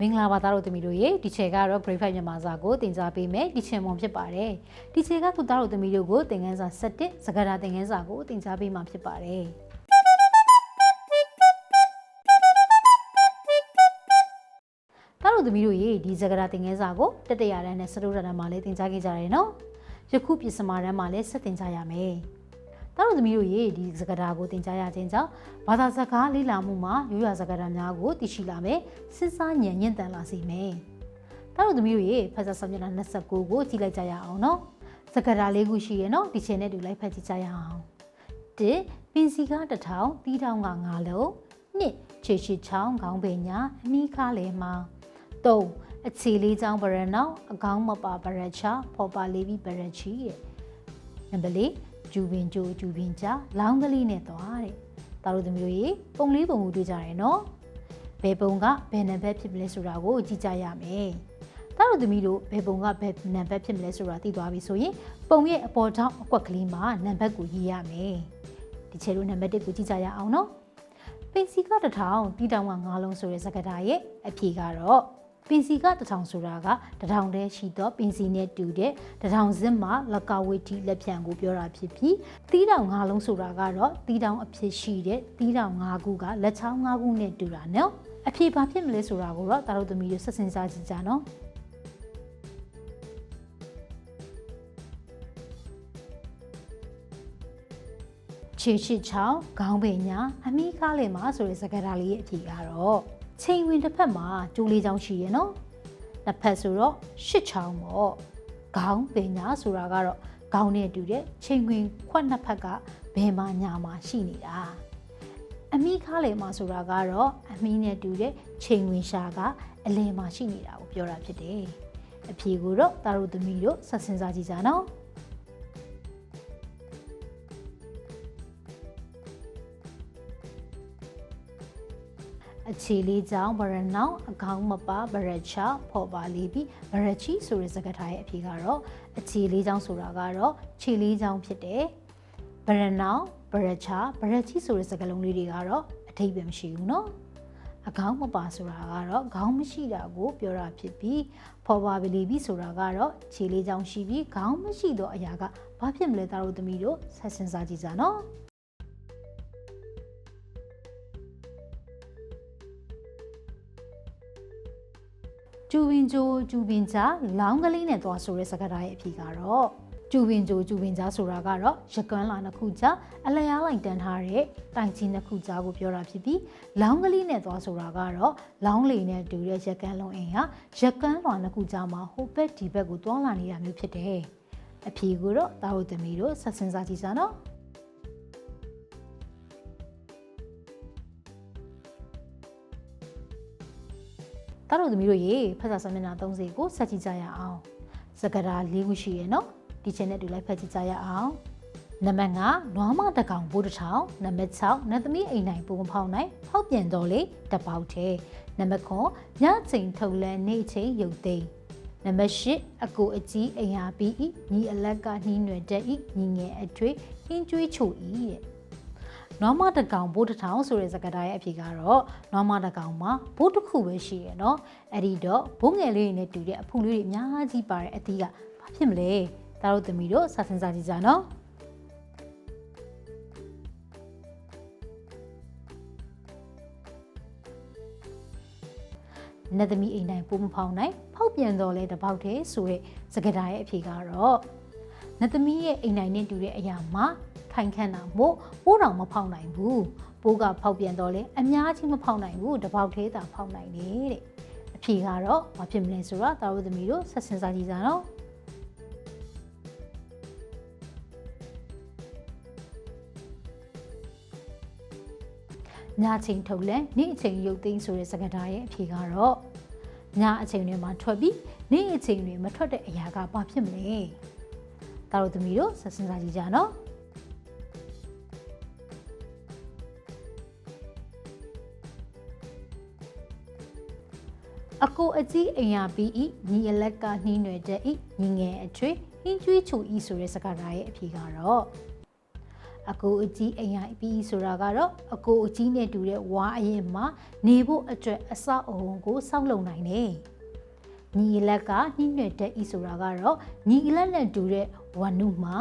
မင်္ဂလာပါသားတို့သမီးတို့ရေဒီချေကတော့ grade 5မြန်မာစာကိုသင်ကြားပေးမယ်ဒီချင်မွန်ဖြစ်ပါတယ်ဒီချေကခုသားတို့သမီးတို့ကိုသင်ခန်းစာ7စကားတာသင်ခန်းစာကိုသင်ကြားပေးမှာဖြစ်ပါတယ်သားတို့သမီးတို့ရေဒီစကားတာသင်ခန်းစာကိုတတရတန်းနဲ့စတုဒ္ဒရမှာလည်းသင်ကြားခဲ့ကြရတယ်နော်ယခုပြစမာတန်းမှာလည်းဆက်သင်ကြားရမယ် တားတို့သမီးတို့ရေဒီစကားတာကိုသင်ကြားရခြင်းကြောင့်ဘာသာစကားလေ့လာမှုမှာရိုးရာစကားတာများကိုသိရှိလာမယ်စဉ်းစားဉာဏ်ရင့်တန်လာစေမယ်တားတို့သမီးတို့ရေဖတ်စာစာမျက်နှာ29ကိုကြည့်လိုက်ကြရအောင်နော်စကားတာလေးခုရှိရနော်ဒီချိန်နဲ့တူလိုက်ဖတ်ကြည့်ကြရအောင်1ပင်စီကားတစ်ထောင်တီးထောင်က9လုံး2ခြေရှိချောင်းခေါင်းပင်ညာအမိခါလေမှာ3အခြေလေးချောင်းပရနောက်အကောင်းမပါပရချဖော်ပါလေးပြီးပရချီရဲ့နံပါတ်4 ဂျူပင်ဂျိုဂျူပင်ချလောင်းကလေးနဲ့သွားတဲ့တာတို့သမီးတို့ရေပုံလေးပုံကိုတွေ့ကြတယ်နော်ဘယ်ပုံကဘယ်နံပါတ်ဖြစ်မလဲဆိုတာကိုကြည့်ကြရမယ်တာတို့သမီးတို့ဘယ်ပုံကဘယ်နံပါတ်ဖြစ်မလဲဆိုတာသိသွားပြီဆိုရင်ပုံရဲ့အပေါ်ထောင်အကွက်ကလေးမှာနံပါတ်ကိုရေးရမယ်ဒီချေတို့နံပါတ်1ကိုကြည့်ကြရအောင်နော်ပင်စီကတစ်ထောင်တီတောင်က9လုံးဆိုတဲ့စကားဓာတ်ရဲ့အဖြေကတော့ ပင်စီကတထောင်ဆိုတာကတထောင်တည်းရှိသောပင်စီနဲ့တူတဲ့တထောင်စစ်မှလကဝိတီလက်ဖြံကိုပြောတာဖြစ်ပြီးတီးတောင်၅လုံးဆိုတာကတော့တီးတောင်အဖြစ်ရှိတဲ့တီးတောင်၅ခုကလက်ချောင်း၅ခုနဲ့တူတာနော်အဖြစ်ဘာဖြစ်မလဲဆိုတာကိုတော့တာတို့သမီးတို့ဆက်စင်စားကြည့်ကြနော်ခြေရှိချောင်းခေါင်းပင်ညာအမိကားလေမှာဆိုတဲ့စကားဓာတ်လေးရဲ့အဖြစ်ကတော့ ချိန်ဝင်တစ်ဖက်မှာကျိုးလေးချောင်းရှိရနော်တစ်ဖက်ဆိုတော့ရှစ်ချောင်းပေါ့ခေါင်းပင်ညာဆိုတာကတော့ခေါင်းနဲ့တူတဲ့ချိန်ဝင်ခွက်နှစ်ဖက်ကဘယ်မှာညာမှာရှိနေတာအမိခါလေမှာဆိုတာကတော့အမိနဲ့တူတဲ့ချိန်ဝင်ရှာကအလယ်မှာရှိနေတာကိုပြောတာဖြစ်တယ်အဖြေကိုတော့တာတို့သမီးတို့ဆက်စင်စားကြည့်ကြနော် အခြေလေးကြောင့်ဗရနောင်အကောင်းမပါဗရချဖော်ပါလေးပြီးဗရချီဆိုတဲ့စကားထားရဲ့အဖြေကတော့အခြေလေးကြောင့်ဆိုတာကတော့ခြေလေးကြောင့်ဖြစ်တယ်ဗရနောင်ဗရချဗရချီဆိုတဲ့စကားလုံးလေးတွေကတော့အထိပ္ပယ်မရှိဘူးเนาะအကောင်းမပါဆိုတာကတော့ခေါင်းမရှိတာကိုပြောတာဖြစ်ပြီးဖော်ပါပလီပြီးဆိုတာကတော့ခြေလေးကြောင့်ရှိပြီးခေါင်းမရှိတော့အရာကဘာဖြစ်မလဲသားတို့သမီးတို့ဆက်စင်စားကြည့်ကြနော် ကျူပင်ဂျိုကျူပင်ချာလောင်းကလေးနဲ့သွားဆိုတဲ့စကားဓာတ်ရဲ့အဖြေကတော့ကျူပင်ဂျိုကျူပင်ချာဆိုတာကတော့ရကန်းလာနှစ်ခုကြားအလျားလိုက်တန်းထားတဲ့တိုင်ချင်းနှစ်ခုကြားကိုပြောတာဖြစ်ပြီးလောင်းကလေးနဲ့သွားဆိုတာကတော့လောင်းလေနဲ့တူတဲ့ရကန်းလုံးအိမ်ဟာရကန်းလွာနှစ်ခုကြားမှာဟိုဘက်ဒီဘက်ကိုတွားလာနေတာမျိုးဖြစ်တယ်အဖြေကိုတော့တာဟုတ်သမီးတို့ဆက်စင်စားကြည့်စမ်းနော် တားတို့သမီးတို့ရေဖတ်စာစာမျက်နှာ30ကိုဆက်ကြည့်ကြရအောင်စကားဓာ၄ခုရှိရယ်နော်ဒီချက်နဲ့တူလိုက်ဖတ်ကြည့်ကြရအောင်နံပါတ်5နွားမတကောင်ဘိုးတစ်ထောင်နံပါတ်6နတ်သမီးအိမ်နိုင်ပုံဖောင်းနိုင်ဖောက်ပြန်တော်လေတပေါက်သေးနံပါတ်9ညချိန်ထုတ်လန်းနေချိန်ရုပ်သိမ်းနံပါတ်10အကိုအကြီးအိမ်ဟာပြီးဤညီအလက်ကနှီးနွယ်တက်ဤညီငယ်အထွေးဟင်းကျွေးချိုဤတဲ့ နွားမတကောင်ဘိုးတစ်ထောင်ဆိုတဲ့စကားဓာတ်ရဲ့အဖြေကတော့နွားမတကောင်မှာဘိုးတစ်ခုပဲရှိရယ်နော်အဲ့ဒီတော့ဘိုးငယ်လေးတွေနဲ့တူတဲ့အဖူလေးတွေအများကြီးပါတဲ့အသီးကဘာဖြစ်မလဲဒါတို့သမီးတို့စာစင်စာကြည့်ကြနော်နတ်သမီးအိမ်တိုင်းပိုးမဖောင်းနိုင်ဖောက်ပြန်တော့လဲတပေါက်တည်းဆိုတဲ့စကားဓာတ်ရဲ့အဖြေကတော့နတ်သမီးရဲ့အိမ်တိုင်းနဲ့တူတဲ့အရာမှာ ခိုင်ခန့်တာမို့ပိုးတော်မဖောက်နိုင်ဘူးပိုးကဖောက်ပြန်တော့လဲအများကြီးမဖောက်နိုင်ဘူးတပေါက်သေးတာဖောက်နိုင်တယ်တဲ့အဖြေကတော့ဘာဖြစ်မလဲဆိုတော့တာဝသမီးတို့ဆက်စင်စားကြည့်ကြနော်ညချိန်ထုတ်လဲနေ့အချိန်ရုပ်သိမ်းဆိုတဲ့စကားဓာတ်ရဲ့အဖြေကတော့ညအချိန်တွေမှာထွက်ပြီးနေ့အချိန်တွေမထွက်တဲ့အရာကဘာဖြစ်မလဲတာတို့သမီးတို့ဆက်စင်စားကြည့်ကြနော် အကိုအကြီးအိမ်ရပြီးဤညီအလက်ကနှီးနွယ်တဲ့ဤညီငယ်အထွေးဟင်းကျွေးချူဤဆိုတဲ့စကားဓာတ်ရဲ့အဖြေကတော့အကိုအကြီးအိမ်ရပြီးဆိုတာကတော့အကိုအကြီးနဲ့တူတဲ့ဝါအရင်မှာနေဖို့အတွက်အဆောက်အအုံကိုစောင့်လုံနိုင်တယ်ညီလက်ကနှိမ့်နယ်တဲ့ဤဆိုတာကတော့ညီလက်နဲ့တူတဲ့ဝါနုမှာ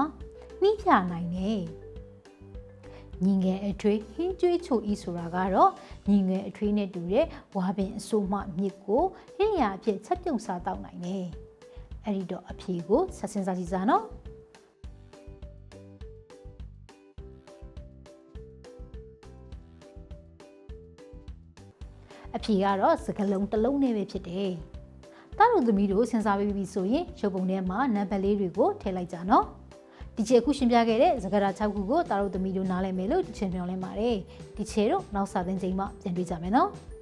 နှိမ့်ပြနိုင်တယ် ညီငယ်အထွေးဟင်းကျွေးချိုဤဆိုတာကတော့ညီငယ်အထွေးနဲ့တူတဲ့ဝါပင်အစိုးမှမြစ်ကိုဟင်းရအဖြစ်ချက်ပြုတ်စားတောက်နိုင်တယ်အဲ့ဒီတော့အဖြေကိုဆက်စင်စားကြည့်စားနော်အဖြေကတော့စကလုံးတစ်လုံးနဲ့ပဲဖြစ်တယ်။တားတို့သမီးတို့စဉ်းစားပြီးပြီဆိုရင်ရုပ်ပုံထဲမှာနံပါတ်လေးတွေကိုထည့်လိုက်ကြနော်။ ဒီချေခုရှင်းပြခဲ့တဲ့စကားဓာတ်6ခုကိုတားတို့သမီးတို့နားလည်မယ်လို့ဒီချင်ပြောင်းလဲပါတယ်။ဒီချေတို့နောက်စာသင်ချိန်မှာပြန်တွေ့ကြမယ်နော်။